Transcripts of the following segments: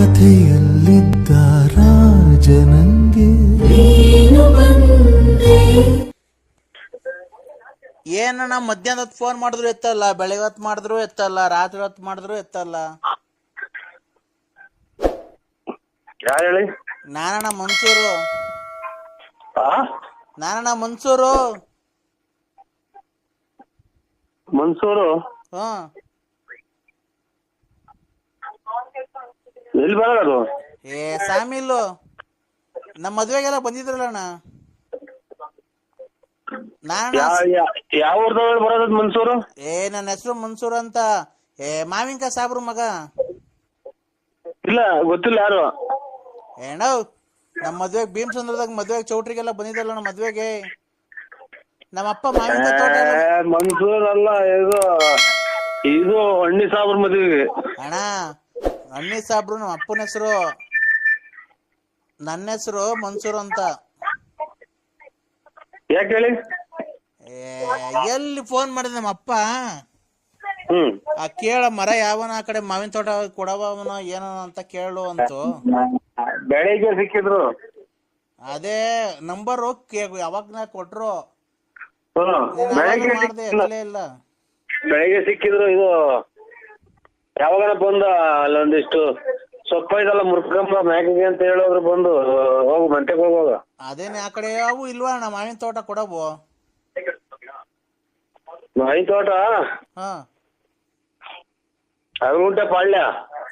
ಕಥೆಯಲ್ಲಿದ್ದ ರಾಜನಂಗೆ. ಏನಣ್ಣ ಮಧ್ಯಾಹ್ನ ಹೊತ್ತು ಫೋನ್ ಮಾಡಿದ್ರು ಎತ್ತಲ್ಲ ಬೆಳಗ್ಗೆ ಹೊತ್ತು ಮಾಡಿದ್ರು ಎತ್ತಲ್ಲ ರಾತ್ರಿ ಹೊತ್ತು ಮಾಡಿದ್ರು ಎತ್ತಲ್ಲ? ಯಾರು ಹೇಳಿ? ನಾನಣ್ಣ ಮನ್ಸೂರು. ಆ? ನಾನಣ್ಣ ಮನ್ಸೂರು. ಮನ್ಸೂರು? ಹ್ಮ್. ಎಲ್ಲಿ ಬರೋದು ಏ ಸಾಮಿಲ್ಲು ನಮ್ಮ ಮದ್ವೆಗೆಲ್ಲ ಬಂದಿದ್ರಲ್ಲ ಅಣ್ಣ. ಯಾವ ಯಾ- ಯಾವ ಊರ್ದವ್ರು ಬರೋದು ಮನ್ಸೂರು? ಏ ನನ್ನ ಹೆಸರು ಮನ್ಸೂರ್ ಅಂತ. ಏ ಮಾವಿನ್ಕಾಯಿ ಸಾಬ್ರು ಮಗ. ಇಲ್ಲ ಗೊತ್ತಿಲ್ಲ ಯಾರು? ಏನೋ ನಮ್ಮ ಮದ್ವೆಗೆ ಭೀಮಸಂದ್ರದಾಗ ಮದ್ವೆಗೆ ಚೌಟ್ರಿಗೆಲ್ಲ ಬಂದಿದ್ದಲ್ಲ ನಮ್ಮ ಮದ್ವೆಗೆ. ನಮ್ಮ ಅಪ್ಪ ಮಾವಿನಕಾಯಿ ತೋಟ ಎಲ್ಲ- ಏ, ಮನ್ಸೂರ್ ಅಲ್ಲ ಇದು ಇದು ಹಣ್ಣಿ ಸಾಬ್ರ ಮದ್ವೆ ಅಣ್ಣ ಅಣ್ಣಿ ಸಾಬ್ರು ನಮ್ಮ ಅಪ್ಪನ ಹೆಸರು ನನ್ನ ಹೆಸರು ಮನ್ಸೂರ್ ಅಂತ. ಯಾಕೆ ಹೇಳಿ? ಏ, ಎಲ್ಲಿ ಫೋನ್ ಮಾಡಿದ ನಮ್ಮ ಅಪ್ಪ? ಹ್ಮ್. ಆ ಕೇಳ ಮರ ಯಾವನ ಆ ಕಡೆ ಮಾವಿನ ತೋಟ ಕೊಡವನ ಏನೋ ಅಂತ ಕೇಳು ಅಂತು. ಬೆಳಿಗ್ಗೆ ಸಿಕ್ಕಿದ್ರು. ಅದೇ ನಂಬರ್ ಯಾವಾಗ ಕೊಟ್ರು. ಹ್ಮ್. ನೀನ್ ಬೆಳಿಗ್ಗೆ ಮಾಡ್ದೆ ಸಿಕ್ಕಿಲ್ಲ. ಎತ್ತಲೇ ಇಲ್ಲ. ಬೆಳಿಗ್ಗೆ ಸಿಕ್ಕಿದ್ರು ಇದು ಯಾವಾಗ ಬಂದ ಅಲ್ಲೊಂದಿಷ್ಟು ಸೊಪ್ಪ ಇದಲ್ಲ ಮುರ್ಕಂಬ ಮ್ಯಾಕಿಗೆ ಅಂತ ಹೇಳೋದ್ರು ಬಂದು ಹೋಗು ಮಂಟೆಗೆ ಹೋಗುವಾಗ. ಅದೇನೆ ಆ ಕಡೆ ಅವು ಇಲ್ವಾ? ಅಣ್ಣ ಮಾವಿನ ತೋಟ ಕೊಡಬು ಮಾವಿನ ತೋಟ? ಹಾ. ಅರಗುಂಟೆ ಪಾಳ್ಯ.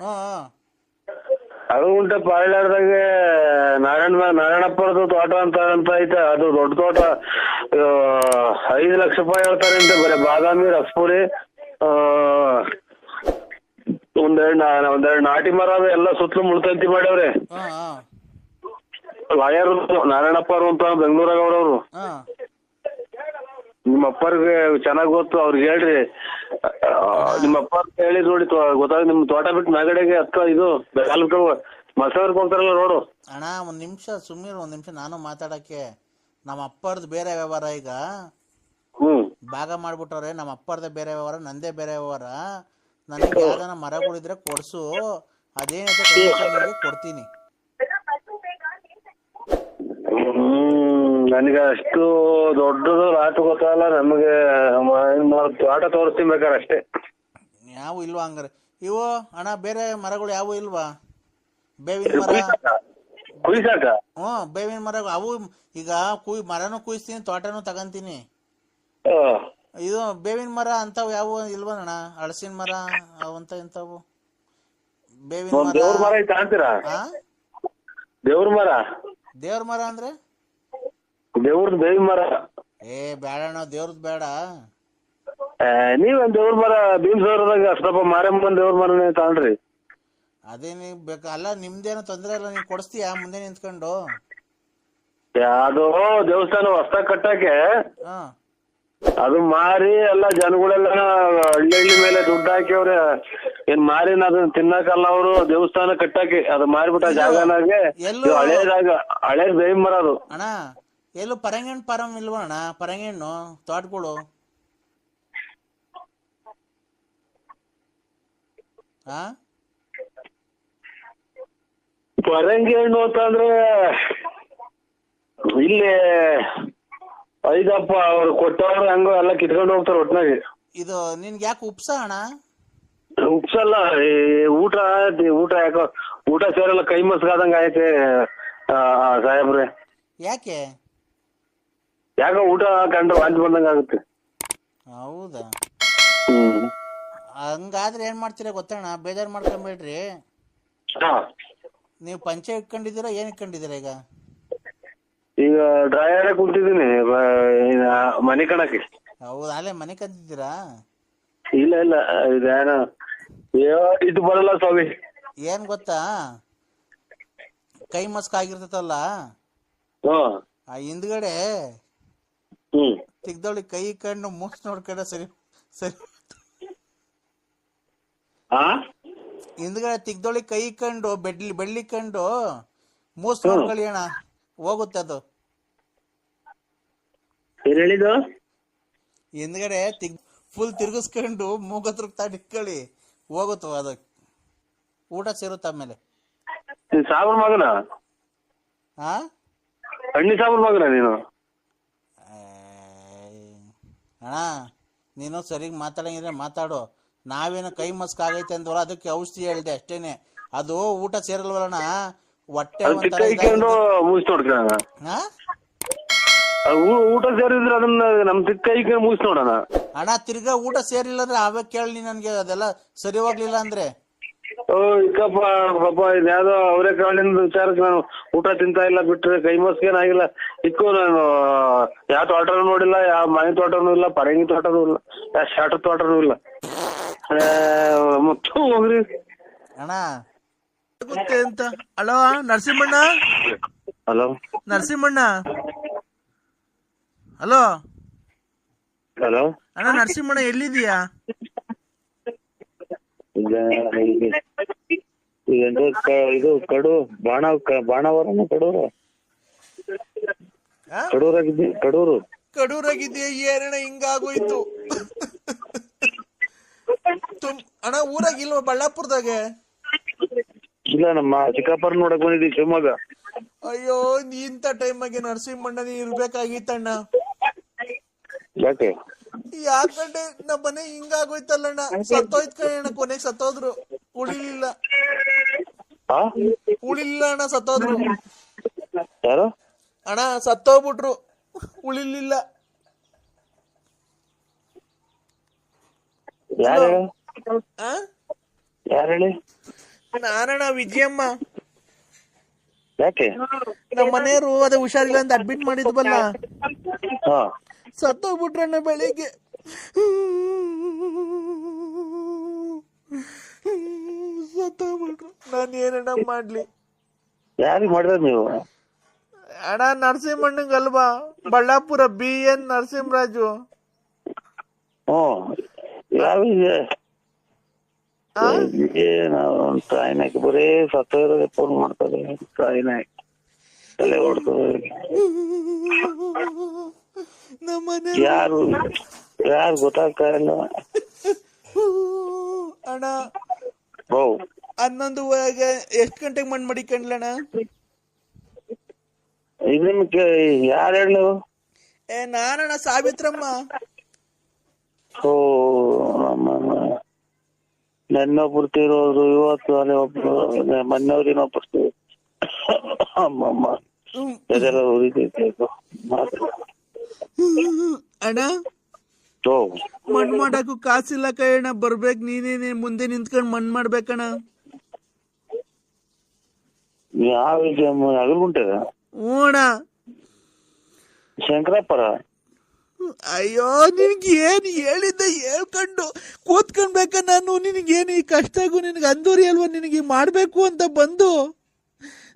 ಹಾ ಅರಗುಂಟೆ ಪಾಳ್ಯದಾಗೆ ನಾರಾಯಣ ನಾರಾಯಣಪ್ಪರದು ತೋಟ ಅಂತ ಅಂತ ಐತೆ. ಅದು ದೊಡ್ಡ ತೋಟ. ಐದು ಲಕ್ಷ ರೂಪಾಯಿ ಹೇಳ್ತಾರೆ ಅಂತ ಬರೀ ಬಾದಾಮಿ ರಸ್ಪುರಿ ಆ, ಒಂದೆರಡು ಒಂದೆರಡು ನಾಟಿ ಮರ ಎಲ್ಲಾ ಎಲ್ಲ ಸುತ್ತಲೂ ಮುಳ್ತಂತಿ ಮಾಡವ್ರೆ ಹಾ ಹಾ. ಲಾಯರ್ ನಾರಾಯಣಪ್ಪ ಅವ್ರು ಅಂತ ಬೆಂಗಳೂರಾಗ ಅವ್ರವ್ರು ಹಾ. ನಿಮ್ಮ ಅಪ್ಪರ್ಗೆ ಚೆನ್ನಾಗ್ ಗೊತ್ತು ಅವ್ರಿಗೆ ಹೇಳ್ರಿ. ನಿಮ್ಮ ಅಪ್ಪ ಹೇಳಿ ನೋಡಿ ಗೊತ್ತಾಗ ನಿಮ್ ತೋಟ ಬಿಟ್ಟು ಮ್ಯಾಗಡೆಗೆ ಅಕ್ಕ ಇದು ಮಸವರ್ಕ್ ಹೋಗ್ತಾರಲ್ಲ ನೋಡು ಅಣ್ಣ ಒಂದ್ ನಿಮಿಷ ಸುಮ್ಮನೆ ಒಂದ್ ನಿಮಿಷ ನಾನು ಮಾತಾಡಕ್ಕೆ. ನಮ್ಮ ಅಪ್ಪರ್ದು ಬೇರೆ ವ್ಯವಹಾರ ಈಗ. ಹ್ಮ್. ಭಾಗ ಮಾಡ್ಬಿಟ್ಟವ್ರೆ ನಮ್ಮ ಅಪ್ಪರ್ದೇ ಬೇರೆ ವ್ಯವಹಾರ ನಂದೇ ಬೇರೆ ವ್ಯವಹಾರ. ನನಗೆ ಯಾವ್ದಾನ ಮರಗಳಿದ್ರೆ ಕೊಡ್ಸು commission ನಿಂಗೆ ಕೊಡ್ತೀನಿ. ನನಗೆ ಅಷ್ಟು ದೊಡ್ಡದು ರಾಟು ಗೊತ್ತಲ್ಲ ನಮಗೆ ತೋಟ ತೋರಿಸ್ತೀನಿ ಬೇಕಾರೆ ಅಷ್ಟೇ. ಯಾವ ಇಲ್ವಾ ಹಂಗಾರೆ? ಇವು ಅಣ್ಣ ಬೇರೆ ಮರಗಳು ಯಾವ ಇಲ್ವಾ? ಬೇವಿನ ಮರ? ಹ್ಞೂ ಬೇವಿನ ಮರ ಅವು ಈಗ ಕುಯ್ ಮರನೂ ಕುಯ್ಸ್ತೀನಿ ತೋಟನೂ ತಗಂತೀನಿ. ಇದು ಬೇವಿನ ಮರ ಅಂತಾವ್ ಯಾವ ಇಲ್ವಾ ಅಣ್ಣ ಹಳಸಿನ ಮರ ಅವಂತ ಇಂತವು ಬೇವಿನ ಮರ ದೇವ್ರ ಮರ ಐತೆ ಅಂತೀರಾ? ದೇವ್ರ ಮರ? ದೇವ್ರ ಮರ ಅಂದ್ರೆ? ದೇವ್ರದ್ ಬೇವಿನ ಮರ. ಏ ಬೇಡ ಅಣ್ಣ ದೇವ್ರದ್ ಬೇಡ. ಆ, ನೀವೇನ್ ದೇವ್ರ ಮರ ಭೀಮಸೌರದಾಗ ಅಷ್ಟಪ್ಪ ಮಾರಮ್ಮನ್ ದೇವ್ರ ಮರನೇ ತಾಳ್ರಿ ಅದೇ ನೀವ್ ಬೇಕ ಅಲ್ಲ ನಿಮ್ದೇನು ತೊಂದ್ರೆ ಇಲ್ಲ ನೀವ್ ಕೊಡಿಸ್ತೀಯಾ ಮುಂದೆ ನಿಂತ್ಕೊಂಡು? ಅದು ದೇವಸ್ಥಾನ ಹೊಸ ಕಟ್ಟಕ್ಕೆ ಹಾ. ಅದು ಮಾರಿ ಎಲ್ಲ ಜನಗಳೆಲ್ಲ ಹಳ್ಳಿ ಹಳ್ಳಿ ಮೇಲೆ ದುಡ್ಡು ಹಾಕಿವ್ರೆ. ಏನ್ ಮಾರಿನ ಅದನ್ನ ತಿನ್ನಕಲ್ಲ ಅವರು ದೇವಸ್ಥಾನ ಕಟ್ಟಕ್ಕೆ. ಅದು ಮಾರಿಬಿಟ್ಟ ಜಾಗನಾಗೆ. ಎಲ್ಲೂ- ಇದು ಹಳೆ ಜಾಗ ಹಳೆ ಬೇವಿನ ಮರ ಅದು. ಅಣ್ಣ ಎಲ್ಲೂ ಪರಂಗಿಣ್ ಪರಂ ಇಲ್ವಾ ಅಣ್ಣ? ಪರಂಗಿಣ್ಣು ತೋಟಗಳು. ಹಾ ಪರಂಗಿ ಹಣ್ಣು ಅಂತಂದ್ರೆ ಇಲ್ಲಿ ಐದಪ್ಪ ಅವ್ರು ಕೊಟ್ಟವ್ರು ಹಂಗ ಎಲ್ಲ ಕಿತ್ಕೊಂಡು ಹೋಗ್ತಾರೆ ಒಟ್ನಾಗೆ. ಇದು ನಿನ್ಗೆ ಯಾಕೆ ಉಪ್ಸ ಅಣ್ಣ? ಉಪ್ಸಲ್ಲ ಈ ಊಟ ಊಟ ಯಾಕೋ ಊಟ ಸೇರಲ್ಲ ಕೈ ಮಸ್ಗಾದಂಗ ಐತೆ ಆ, ಸಾಹೇಬ್ರೆ. ಯಾಕೆ? ಯಾಕೋ ಊಟ ಕಂಡ್ರೆ ವಾಂತಿ ಬಂದಂಗ ಆಗುತ್ತೆ. ಹೌದಾ? ಹ್ಮ್. ಹಂಗಾದ್ರೆ ಏನ್ ಮಾಡ್ತೀರಾ ಗೊತ್ತಣ್ಣ? ಬೇಜಾರ್ ಮಾಡ್ಕೊಂಬೇಡ್ರಿ. ಹಾ. ನೀವು ಪಂಚೆ ಇಟ್ಕೊಂಡಿದ್ದೀರಾ ಏನ್ ಇಟ್ಕೊಂಡಿದ್ದೀರಾ ಈಗ? ಈಗ ಡ್ರೈಯರೇ ಕುಂತಿದ್ದೀನಿ ಮನಿ ಕಣಕ್ಕೆ. ಹೌದಾ? ಅಲ್ಲೇ ಮನೆ ಕದ್ದಿದ್ದೀರಾ? ಇಲ್ಲ ಇಲ್ಲ ಇದೇನ ಇದು ಬರಲ್ಲ ಸ್ವಾಮಿ. ಏನ್ ಗೊತ್ತಾ? ಕೈ ಮಸ್ಕ್ ಆಗಿರ್ತೈತಲ್ಲ? ಆ ಹಿಂದ್ಗಡೆ ಹ್ಮ್. ತಿಗ್ದೊಳಿ ಕೈ ಕಣ್ಣು ಮೂಸ್ ನೋಡ್ಕೊಂಡ ಸರಿ ಸರಿ ಆ? ಹಿಂದ್ಗಡೆ ತಿಗ್ದೊಳಿ ಕೈ ಕಂಡು ಬೆಡ್ಲಿ ಬೆಳ್ಳಿ ಕಂಡು ಮೂಸ್ ನೋಡ್ಕೊಳ್ಳಿ ಅಣ್ಣ. ಹೋಗುತ್ತೆ ಅದು. ಏನ್ ಹೇಳಿದ್ದು? ಹಿಂದ್ಗಡೆ ತಿಗ್ ಫುಲ್ ತಿರ್ಗಿಸ್ಕೊಂಡು ಮೂಗತ್ರ ತಾಡಿಟ್ಕೊಳ್ಳಿ ಹೋಗುತ್ತ ಅದು. ಊಟ ಸೇರುತ್ತೆ ಆಮೇಲೆ. ಸಾಬರ್ ಮಗನ? ಹಾ ಹಣ್ಣಿ ಸಾಬರ್ ಮಗನ ನೀನು? ಅಣ್ಣ ನೀನು ಸರಿಗೆ ಮಾತಾಡಂಗಿದ್ರೆ ಮಾತಾಡು. ನಾವೇನು ಕೈ ಮಸ್ಕ್ ಆಗೈತೆ ಅಂದ್ರೆ ಅದಕ್ಕೆ ಔಷಧಿ ಹೇಳಿದೆ ಅಷ್ಟೇನೆ. ಅದು ಊಟ ಸೇರಲ್ವಲ್ಲಣ್ಣ? ಹೊಟ್ಟೆ ಅದು ಒಂಥರ ಇಕ್ಕೊಂಡು ಇದಾಗಿದೆ. ಮುಗಿಸ್ ನೋಡ್ಕೊಳ್ಳೋಣ ಹಾ? ಅದು ಊ- ಊಟ ಸೇರಿದ್ರೆ ಅದನ್ನ ನಮ್ ತಿಕ್ಕ ಇಕ್ಕೊಂಡು ಮುಗಿಸ್ ನೋಡೋಣ. ಅಣ್ಣ ತಿರ್ಗಾ ಊಟ ಸೇರಿಲ್ಲ ಅಂದ್ರೆ ಅವೇ ಕೇಳಿ ನನ್ಗೆ ಅದೆಲ್ಲ ಸರಿ ಹೋಗ್ಲಿಲ್ಲ ಅಂದ್ರೆ. ಓ ಇಕ್ಕಪ್ಪ ಪಾಪ ಇದ್ಯಾವ್ದೋ ಅವರೇ ಕಾಳಿನ ವಿಚಾರಕ್ಕೆ ನಾನು ಊಟ ತಿಂತಾ ಇಲ್ಲ ಬಿಟ್ರೆ ಕೈ ಮಸ್ಕೇನಾಗಿಲ್ಲ ಇಕ್ಕು ನಾನು ಯಾವ ತೋಟನೂ ನೋಡಿಲ್ಲ ಯಾವ ಮನೆ ತೋಟನೂ ಇಲ್ಲ ಪರಂಗಿ ತೋಟನೂ ಇಲ್ಲ ಯಾವ ಶಾಟ ತೋಟನೂ ಇಲ್ಲ. ಆ, ಮತ್ತು ಹೋಗ್ರಿ. ಅಣ್ಣ ಗೊತ್ತೇ ಅಂತ ಹಲೋ ನರಸಿಂಹಣ್ಣ? ಹಲೋ? ನರಸಿಂಹಣ್ಣ? ಹಲೋ? ಹಲೋ? ಅಣ್ಣ ನರಸಿಂಹಣ್ಣ ಎಲ್ಲಿದೀಯಾ ಇದು ಕಡು ಬಾಣ ಬಾಣವರನ ಕಡೂರು? ಕಡೂರಾಗಿದ್ದಿ ಕಡೂರು. ಕಡೂರಾಗಿದ್ಯಾ ಏನಣ್ಣ ಹಿಂಗಾಗೋಯ್ತು. ಅಣ್ಣ ಊರಾಗ ಇಲ್ವಾ ಬಳ್ಳಾಪುರದಾಗೆ? ಇಲ್ಲ ನಮ್ಮ ಚಿಕ್ಕಪ್ಪರ್ ನೋಡಕ್ ಬಂದಿದ್ದೀವಿ ಶಿವಮೊಗ್ಗ. ಅಯ್ಯೋ ನೀ ಟೈಮ್ ಟೈಮಾಗೆ ನರಸಿಂಹಣ್ಣ ನೀ ಇರ್ಬೇಕಾಗಿತ್ತಣ್ಣ ಯಾಕೆ? ಯಾಕಂದ್ರೆ ನಮ್ಮ ಮನೆ ಹಿಂಗಾಗೋಯ್ತಲ್ಲಣ್ಣ ಸತ್ತೋಯ್ತ್ ಕಣ ಕೊನೆಗ್ ಸತ್ತೋದ್ರು. ಉಳಿಲಿಲ್ಲ. ಉಳಿಲಿಲ್ಲ ಅಣ್ಣ ಸತ್ತೋದ್ರು. ಯಾರು? ಅಣ್ಣ ಸತ್ತೋಗ್ಬಿಟ್ರು. ಉಳಿಲಿಲ್ಲ. ಯಾರು ಹೇಳು? ಆ? ಯಾರು ಹೇಳಿ? ನಾನಣ್ಣ ವಿಜಯಮ್ಮ. ಯಾಕೆ? ನಮ್ಮ ಮನೆಯವರು ಅದೇ ಹುಷಾರಿಲ್ಲ ಅಂತ ಅಡ್ಮಿಟ್ ಮಾಡಿದ್ವಲ್ಲ? ಹಾ. ಸತ್ತೋಗ್ಬಿಟ್ರಣ್ಣ ಬೆಳಿಗ್ಗೆ. ಸತ್ತೋಗ್ಬಿಟ್ರು ನಾನು ಏನಣ್ಣ ಮಾಡ್ಲಿ. ಯಾರಿಗೆ ಮಾಡಿರೋದು ನೀವು? ಅಣ್ಣ ನರಸಿಂಹಣ್ಣಂಗಲ್ವಾ ಬಳ್ಳಾಪುರ ಬಿ ಎನ್ ನರಸಿಂಹರಾಜು. ಹ್ಮ್. ಯಾವ ಟ್ರೈನ್ ಹಾಕಿ ಬರೀ ಸತ್ತೋದ್ರೆ ಫೋನ್ ಮಾಡ್ತಾರೆ ಟ್ರೈನ್ ಹಾಕಿ. ತಲೆ ಹೊಡ್ತದೆ ಯಾರು? ಯಾರು ಗೊತ್ತಾಗ್ತಾ ಇಲ್ಲ ಅಣ್ಣ. ಓ ಹನ್ನೊಂದುವರೆಗೆ ಎಷ್ಟು ಗಂಟೆಗೆ ಮಣ್ಣು ಮಡಿಕೊಂಡ್ಲಣ್ಣ? ಇದನ್ನ ಯಾರು ಹೇಳು ಏ ನಾನಣ್ಣ ಸಾವಿತ್ರಮ್ಮ. ಓ ನೆನ್ನೊಬ್ರು ತೀರೋದ್ರು ಇವತ್ತು ಅಲ್ಲೇ ಒಬ್ರು ಮೊನ್ನೆವ್ರು ಇನ್ನೊಬ್ರು ಅಮ್ಮಮ್ಮ. ಇದೆಲ್ಲ ಮಾತ್ರ. ಅಣ್ಣ? ಓ ಮಣ್ಣು ಮಾಡಕ್ಕೂ ಕಾಸಿಲ್ಲ ಕಣ ಬರ್ಬೇಕು ನೀನೇನೆ ಮುಂದೆ ನಿಂತ್ಕೊಂಡು ಮಣ್ಣು ಮಾಡ್ಬೇಕಣ ಯಾವ ಅಗಲ್ಗುಂಟೆ ಹ್ಞೂ ಅಣ್ಣ. ಶಂಕರಪ್ಪರ? ಅಯ್ಯೋ ನಿನ್ಗೆ ಏನು ಹೇಳಿದ್ದೆ ಹೇಳ್ಕೊಂಡು ಕೂತ್ಕೊಳ್ಬೇಕ ನಾನು? ನಿನಗೇನು ಈ ಕಷ್ಟಗೂ ನಿನಗೆ ಅಂದೂರಿ ಅಲ್ವಾ ನಿನಗೆ ಮಾಡಬೇಕು ಅಂತ ಬಂದು?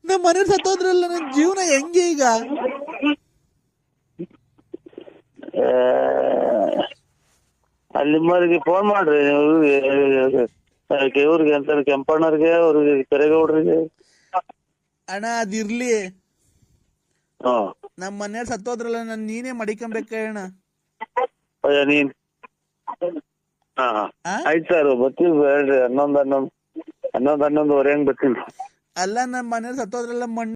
ನಮ್ಮ ಮನೆ ಸತ್ತೋದ್ರಲ್ಲ ನನ್ನ ಜೀವನ ಹೆಂಗೆ ಈಗ? ನಿಮ್ಮವ್ರಿಗೆ ಫೋನ್ ಮಾಡ್ರಿ ಇವ್ರಿಗೆ ಇವ್ರಿಗೆ ಅಂತ ಕೆಂಪಣ್ಣವ್ರಿಗೆ ಅವ್ರಿಗೆ ಕರೆಗೌಡ್ರಿಗೆ. ಅಣ್ಣ ಅದಿರ್ಲಿ. ಹ್ಮ್ ನಮ್ಮ ಮನೇಲಿ ಸತ್ತೋದ್ರಲ್ಲ ನಾನು ನೀನೇ ಮಡಿಕೊಂಬೇಕಣ್ಣ ಅಯ್ಯ ನೀನ್. ಹಾ? ಆಯ್ತು ಸರ್ ಬರ್ತೀವಿ ಹೇಳ್ರಿ ಹನ್ನೊಂದು ಹನ್ನೊಂದು ಹನ್ನೊಂದು ಹನ್ನೊಂದುವರೆ ಹಂಗ್ ಬರ್ತೀನಿ ಅಲ್ಲ ನಮ್ಮ ಮನೇಲಿ ಸತ್ತೋದ್ರಲ್ಲ ಮಣ್ಣು